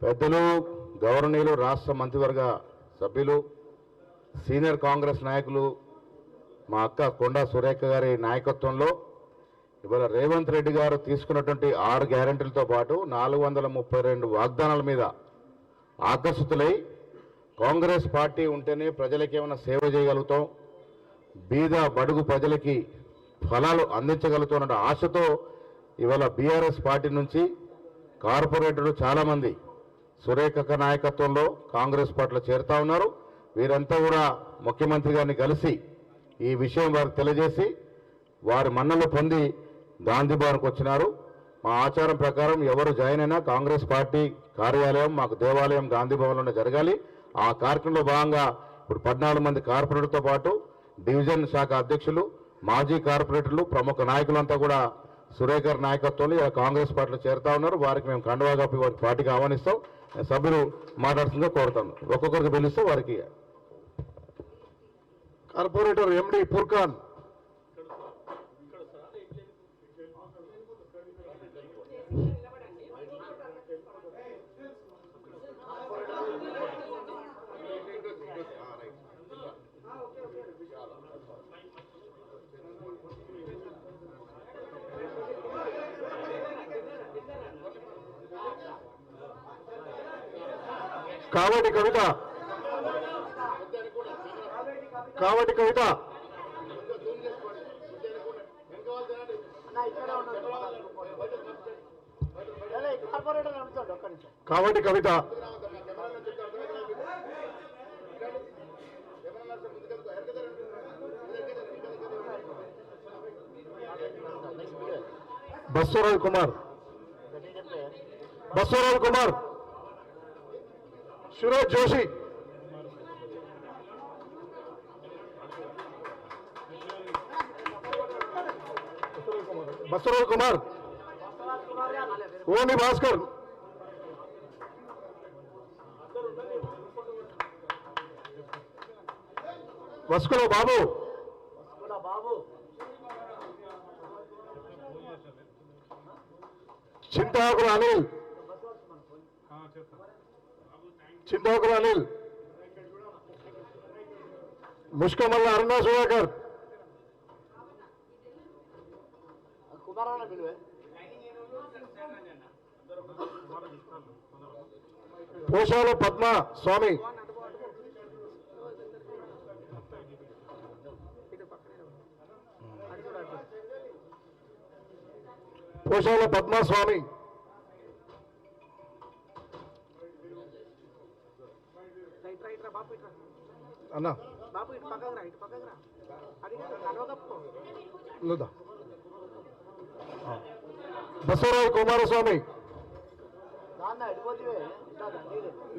పెద్దలు గౌరవనీయులు రాష్ట్ర మంత్రివర్గ సభ్యులు సీనియర్ కాంగ్రెస్ నాయకులు మా అక్క కొండా సురేఖ గారి నాయకత్వంలో ఇవాళ రేవంత్ రెడ్డి గారు తీసుకున్నటువంటి ఆరు గ్యారెంటీలతో పాటు నాలుగు వందల ముప్పై రెండు వాగ్దానాల మీద ఆకర్షితులై కాంగ్రెస్ పార్టీ ఉంటేనే ప్రజలకి ఏమైనా సేవ చేయగలుగుతాం. బీద బడుగు ప్రజలకి ఫలాలు అందించగలుగుతున్న ఆశతో ఇవాళ బీఆర్ఎస్ పార్టీ నుంచి కార్పొరేటర్లు చాలామంది సురేఖ నాయకత్వంలో కాంగ్రెస్ పార్టీలో చేరుతా ఉన్నారు. వీరంతా కూడా ముఖ్యమంత్రి గారిని కలిసి ఈ విషయం వారికి తెలియజేసి వారి మన్నలు పొంది గాంధీ భవన్కి వచ్చినారు. మా ఆచారం ప్రకారం ఎవరు జాయిన్ అయినా కాంగ్రెస్ పార్టీ కార్యాలయం మాకు దేవాలయం గాంధీ భవన్లోనే జరగాలి. ఆ కార్యక్రమంలో భాగంగా ఇప్పుడు పద్నాలుగు మంది కార్పొరేటర్తో పాటు డివిజన్ శాఖ అధ్యక్షులు మాజీ కార్పొరేటర్లు ప్రముఖ నాయకులంతా కూడా సురేఖర్ నాయకత్వంలో ఇలా కాంగ్రెస్ పార్టీలో చేరుతా ఉన్నారు. వారికి మేము కండువా కప్పి వారి పార్టీకి ఆహ్వానిస్తాం. సభ్యులు మాట్లాడుతుందో కోరుతాను. ఒక్కొక్కరికి పిలిస్తే వారికి corporator M D Furqan Kavati Kavitha. Kavati Kavitha. Corporator అడుగుతాడు ఒక్క నిమిషం కావటి కవిత. కుమార్. గట్టిగా కుమార్. సురేష్ జోషి బస్వరాజ్ కుమార్ ఓని భాస్కర్ వస్కుల బాబు కూడా బాబు చింతాకుల అనిల్ చింతాకుల అనిల్ ముష్కమల్ల అరుణా సుధాకర్ కుమారాన్న పిలువే పోషాల పద్మ స్వామి పోషాల పద్మ అన్న. బాబు ఇటు పక్కకు రా ఇటు పక్కకు రా. అది నడవకప్పు లేదా బసవరాజు కుమారస్వామి.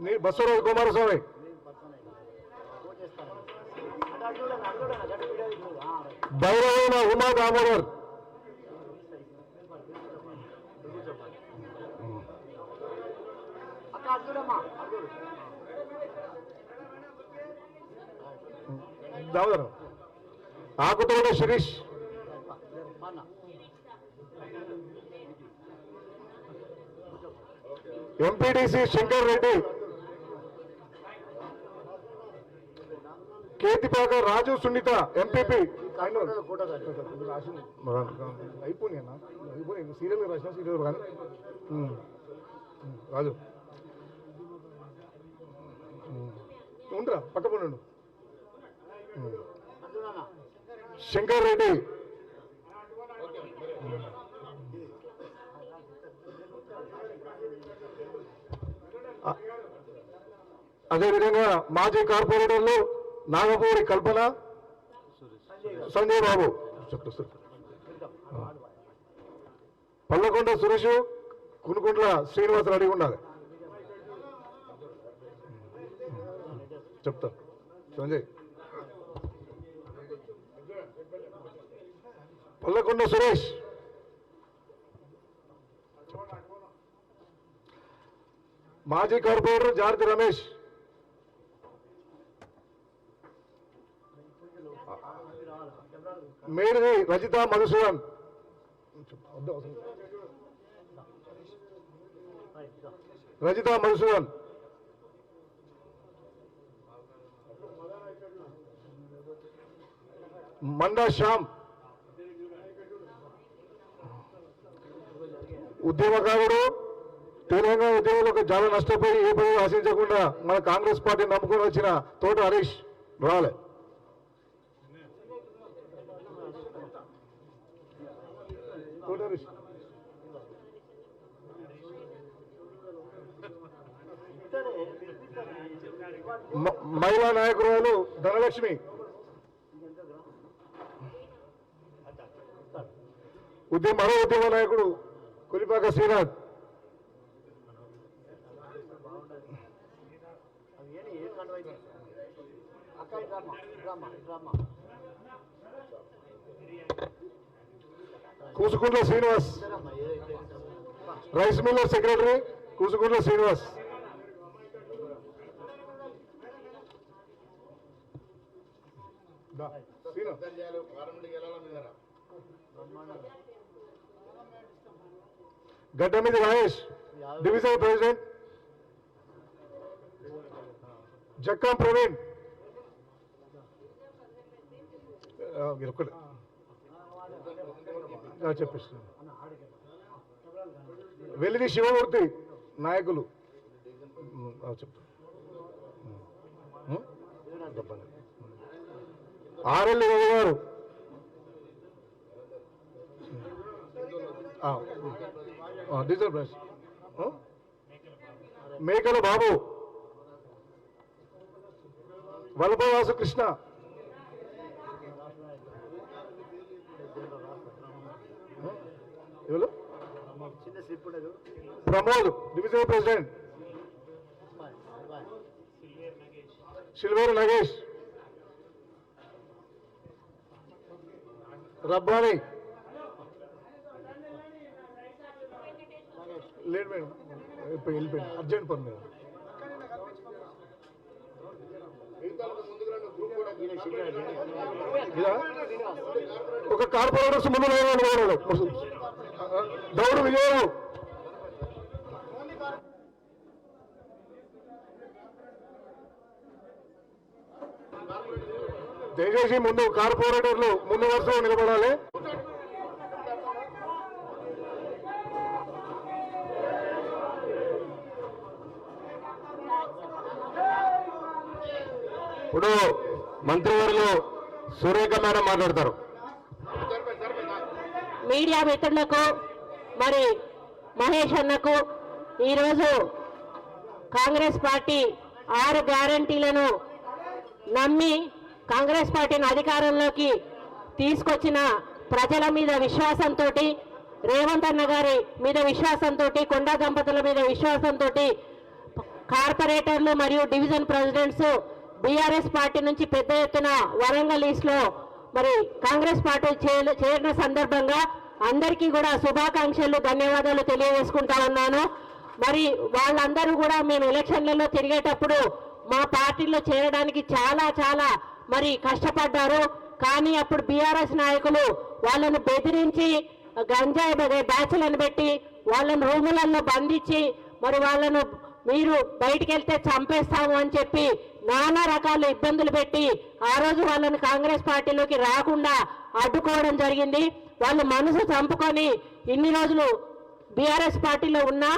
నీ బసవరాజు కుమారస్వామి. భైరవైన ఉమా దామోదర్. అక్క దావదరు చూడు శిరీష్. అన్న ఎంపీటీసీ శంకర్ రెడ్డి. కేతిపాక రాజు సునీత ఎంపీపీ. అయిపోయినా అయిపోయి సీరియల్ రాసిన సీరియల్ కానీ. రాజు. ఉండరా పక్కపడి ఉండు. ఉమ్. అటు చూడన్నా శంకర్ రెడ్డి అదేవిధంగా మాజీ కార్పొరేటర్లు నాగపూరి కల్పన సంజయ్ బాబు. చెప్తా పల్లకొండ సురేష్ కునుకుంట్ల శ్రీనివాస రెడ్డి ఉండాలి చెప్తా. సంజయ్. పల్లకొండ సురేష్ మాజీ కార్పొరేటర్ జారతి రమేష్ మేడిది రజిత మధుసూదన్ రజిత మధుసూదన్ మండా శ్యామ్ ఉద్యమకారుడు తెలంగాణ ఉద్యమంలో చాలా నష్టపోయి ఏ పని ఆశించకుండా మన కాంగ్రెస్ పార్టీ నమ్ముకొని వచ్చిన తోట హరీష్ రాలే. తోట హరీష్. మ- మహిళా నాయకురాలు ధనలక్ష్మి. ఉద్యమ మరో ఉద్యమ నాయకుడు Kulipaka Srinath. Kusukuntla Srinivas. Rice miller secretary Kusukuntla Srinivas. Srinivas గడ్డ మీద గణేష్ డివిజన్ ప్రెసిడెంట్. జక్కాం ప్రవీణ్. చెప్పిస్తున్నాను మీరు వెల్లిని శివమూర్తి నాయకులు. చెప్తాను చెప్పండి. ఆర్ఎల్ రవి గారు. డీజిల్ ప్రైస్ మేకల బాబు. వల్లభవాసు కృష్ణ. ఎవరు? Pramod divisional president. Silveru Nagesh. Rabbani. లేదు మేడం ఇప్పుడు వెళ్ళిపోయింది. అర్జెంట్ పని మేడం ఒక కార్పొరేటర్స్ ముందు దౌడు విజయరావు దయచేసి ముందు కార్పొరేటర్లు ముందు వరుసలో నిలబడాలి. ఇప్పుడు మంత్రివర్యులు సురేఖ మేడం మాట్లాడతారు. మీడియా మిత్రులకు మరి మహేష్ అన్నకు ఈరోజు కాంగ్రెస్ పార్టీ ఆరు గ్యారంటీలను నమ్మి కాంగ్రెస్ పార్టీని అధికారంలోకి తీసుకొచ్చిన ప్రజల మీద విశ్వాసంతో రేవంత్ అన్న గారి మీద విశ్వాసంతో కొండా దంపతుల మీద విశ్వాసంతో కార్పొరేటర్లు మరియు డివిజన్ ప్రెసిడెంట్స్ బీఆర్ఎస్ పార్టీ నుంచి పెద్ద ఎత్తున వరంగల్ ఈస్ట్లో మరి కాంగ్రెస్ పార్టీ చేరిన సందర్భంగా అందరికీ కూడా శుభాకాంక్షలు ధన్యవాదాలు తెలియజేసుకుంటా ఉన్నాను. మరి వాళ్ళందరూ కూడా మేము ఎలక్షన్లలో తిరిగేటప్పుడు మా పార్టీలో చేరడానికి చాలా చాలా మరి కష్టపడ్డారు. కానీ అప్పుడు బీఆర్ఎస్ నాయకులు వాళ్ళను బెదిరించి గంజాయి బ- బ్యాచ్లను పెట్టి వాళ్ళను రూములలో బంధించి మరి వాళ్ళను మీరు బయటికి వెళ్తే చంపేస్తాము అని చెప్పి నానా రకాల ఇబ్బందులు పెట్టి ఆ రోజు వాళ్ళని కాంగ్రెస్ పార్టీలోకి రాకుండా అడ్డుకోవడం జరిగింది. వాళ్ళు మనసు చంపుకొని ఇన్ని రోజులు బీఆర్ఎస్ పార్టీలో ఉన్నా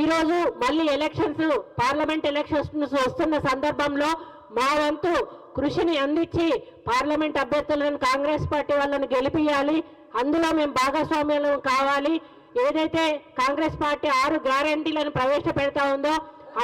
ఈరోజు మళ్ళీ ఎలక్షన్స్ పార్లమెంట్ ఎలక్షన్స్ వస్తున్న సందర్భంలో మా వంతు కృషిని అందించి పార్లమెంట్ అభ్యర్థులను కాంగ్రెస్ పార్టీ వాళ్ళని గెలిపియాలి. అందులో మేము భాగస్వామ్యం కావాలి. ఏదైతే కాంగ్రెస్ పార్టీ ఆరు గ్యారంటీలను ప్రవేశపెడతా ఉందో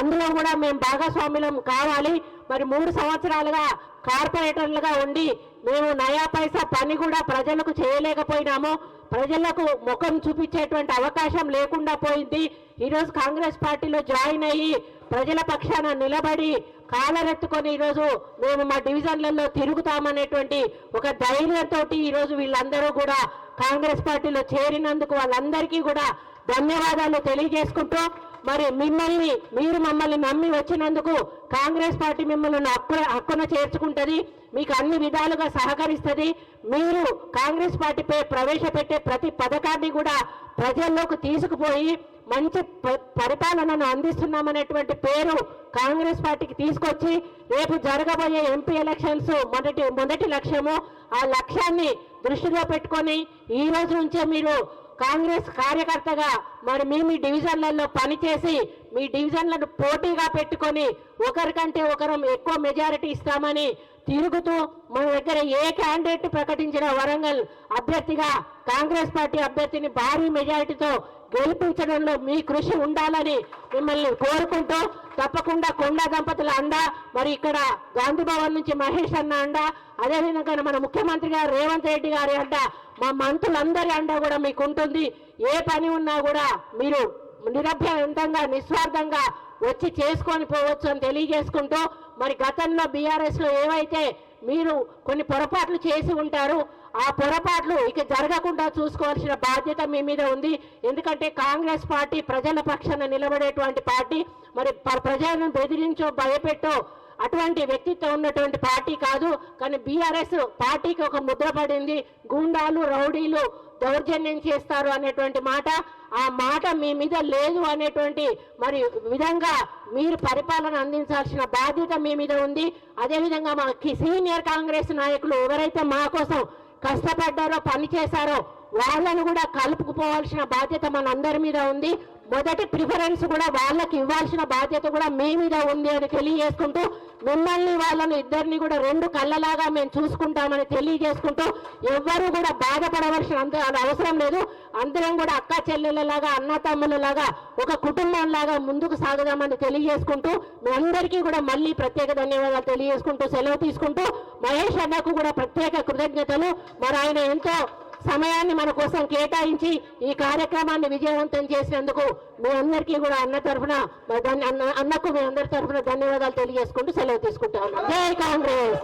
అందులో కూడా మేము భాగస్వామ్యం కావాలి. మరి మూడు సంవత్సరాలుగా కార్పొరేటర్లుగా ఉండి మేము నయా పైసా పని కూడా ప్రజలకు చేయలేకపోయినాము. ప్రజలకు ముఖం చూపించేటువంటి అవకాశం లేకుండా పోయింది. ఈరోజు కాంగ్రెస్ పార్టీలో జాయిన్ అయ్యి ప్రజల పక్షాన నిలబడి కాలరెత్తుకొని ఈరోజు మేము మా డివిజన్లలో తిరుగుతామనేటువంటి ఒక ధైర్యంతో ఈరోజు వీళ్ళందరూ కూడా కాంగ్రెస్ పార్టీలో చేరినందుకు వాళ్ళందరికీ కూడా ధన్యవాదాలు తెలియజేసుకుంటూ మరి మిమ్మల్ని మీరు మమ్మల్ని నమ్మి వచ్చినందుకు కాంగ్రెస్ పార్టీ మిమ్మల్ని హక్కున హక్కున చేర్చుకుంటది మీకు అన్ని విధాలుగా సహకరిస్తుంది. మీరు కాంగ్రెస్ పార్టీపై ప్రవేశపెట్టే ప్రతి పథకాన్ని కూడా ప్రజల్లోకి తీసుకుపోయి మంచి ప- పరిపాలనను అందిస్తున్నామనేటువంటి పేరు కాంగ్రెస్ పార్టీకి తీసుకొచ్చి రేపు జరగబోయే ఎంపీ ఎలక్షన్స్ మొదటి మొదటి లక్ష్యము. ఆ లక్ష్యాన్ని దృష్టిలో పెట్టుకొని ఈ రోజు నుంచే మీరు కాంగ్రెస్ కార్యకర్తగా మరి మేము డివిజన్లలో పనిచేసి మీ డివిజన్లను పోటీగా పెట్టుకొని ఒకరికంటే ఒకరం ఎక్కువ మెజారిటీ ఇస్తామని తిరుగుతూ మన దగ్గర ఏ క్యాండిడేట్ ప్రకటించిన వరంగల్ అభ్యర్థిగా కాంగ్రెస్ పార్టీ అభ్యర్థిని భారీ మెజారిటీతో గెలిపించడంలో మీ కృషి ఉండాలని మిమ్మల్ని కోరుకుంటూ తప్పకుండా కొండా దంపతుల అండ మరి ఇక్కడ గాంధీ భవన్ నుంచి మహేష్ అన్న అండ అదేవిధంగా మన ముఖ్యమంత్రి గారు రేవంత్ రెడ్డి గారి అండ మా మంత్రులందరి అండ కూడా మీకు ఉంటుంది ఏ పని ఉన్నా కూడా మీరు నిరభ్యంతంగా నిస్వార్థంగా వచ్చి చేసుకొని పోవచ్చు అని తెలియజేసుకుంటూ మరి గతంలో బీఆర్ఎస్లో ఏవైతే మీరు కొన్ని పొరపాట్లు చేసి ఉంటారు ఆ పొరపాట్లు ఇక జరగకుండా చూసుకోవాల్సిన బాధ్యత మీ మీద ఉంది. ఎందుకంటే కాంగ్రెస్ పార్టీ ప్రజల పక్షాన నిలబడేటువంటి పార్టీ మరి ప- ప్రజలను బెదిరించో భయపెట్టో అటువంటి వ్యక్తిత్వం ఉన్నటువంటి పార్టీ కాదు కానీ బీఆర్ఎస్ పార్టీకి ఒక ముద్ర పడింది. గూండాలు రౌడీలు దౌర్జన్యం చేస్తారు అనేటువంటి మాట. ఆ మాట మీ మీద లేదు అనేటువంటి మరి విధంగా మీరు పరిపాలన అందించాల్సిన బాధ్యత మీ మీద ఉంది. అదేవిధంగా మా సీనియర్ కాంగ్రెస్ నాయకులు ఎవరైతే మా కోసం కష్టపడ్డారో పనిచేశారో వాళ్ళను కూడా కలుపుకుపోవాల్సిన బాధ్యత మనందరి మీద ఉంది. మొదటి ప్రిఫరెన్స్ కూడా వాళ్ళకి ఇవ్వాల్సిన బాధ్యత కూడా మీ మీద ఉంది అని తెలియజేసుకుంటూ మిమ్మల్ని వాళ్ళని ఇద్దరిని కూడా రెండు కళ్ళలాగా మేము చూసుకుంటామని తెలియజేసుకుంటూ ఎవ్వరూ కూడా బాధపడవలసిన అంత అవసరం లేదు. అందరం కూడా అక్క చెల్లెళ్ళలాగా అన్న తమ్ముళ్ళలాగా ఒక కుటుంబంలాగా ముందుకు సాగుదామని తెలియజేసుకుంటూ మీ అందరికీ కూడా మళ్ళీ ప్రత్యేక ధన్యవాదాలు తెలియజేసుకుంటూ సెలవు తీసుకుంటూ మహేష్ అన్నకు కూడా ప్రత్యేక కృతజ్ఞతలు. మరి ఆయన ఎంతో సమయాన్ని మన కోసం కేటాయించి ఈ కార్యక్రమాన్ని విజయవంతం చేసినందుకు మీ అందరికీ కూడా అన్న తరఫున అన్న- అన్నకు మీ అందరి తరఫున ధన్యవాదాలు తెలియజేసుకుంటూ సెలవు తీసుకుంటా ఉన్నాం జై కాంగ్రెస్!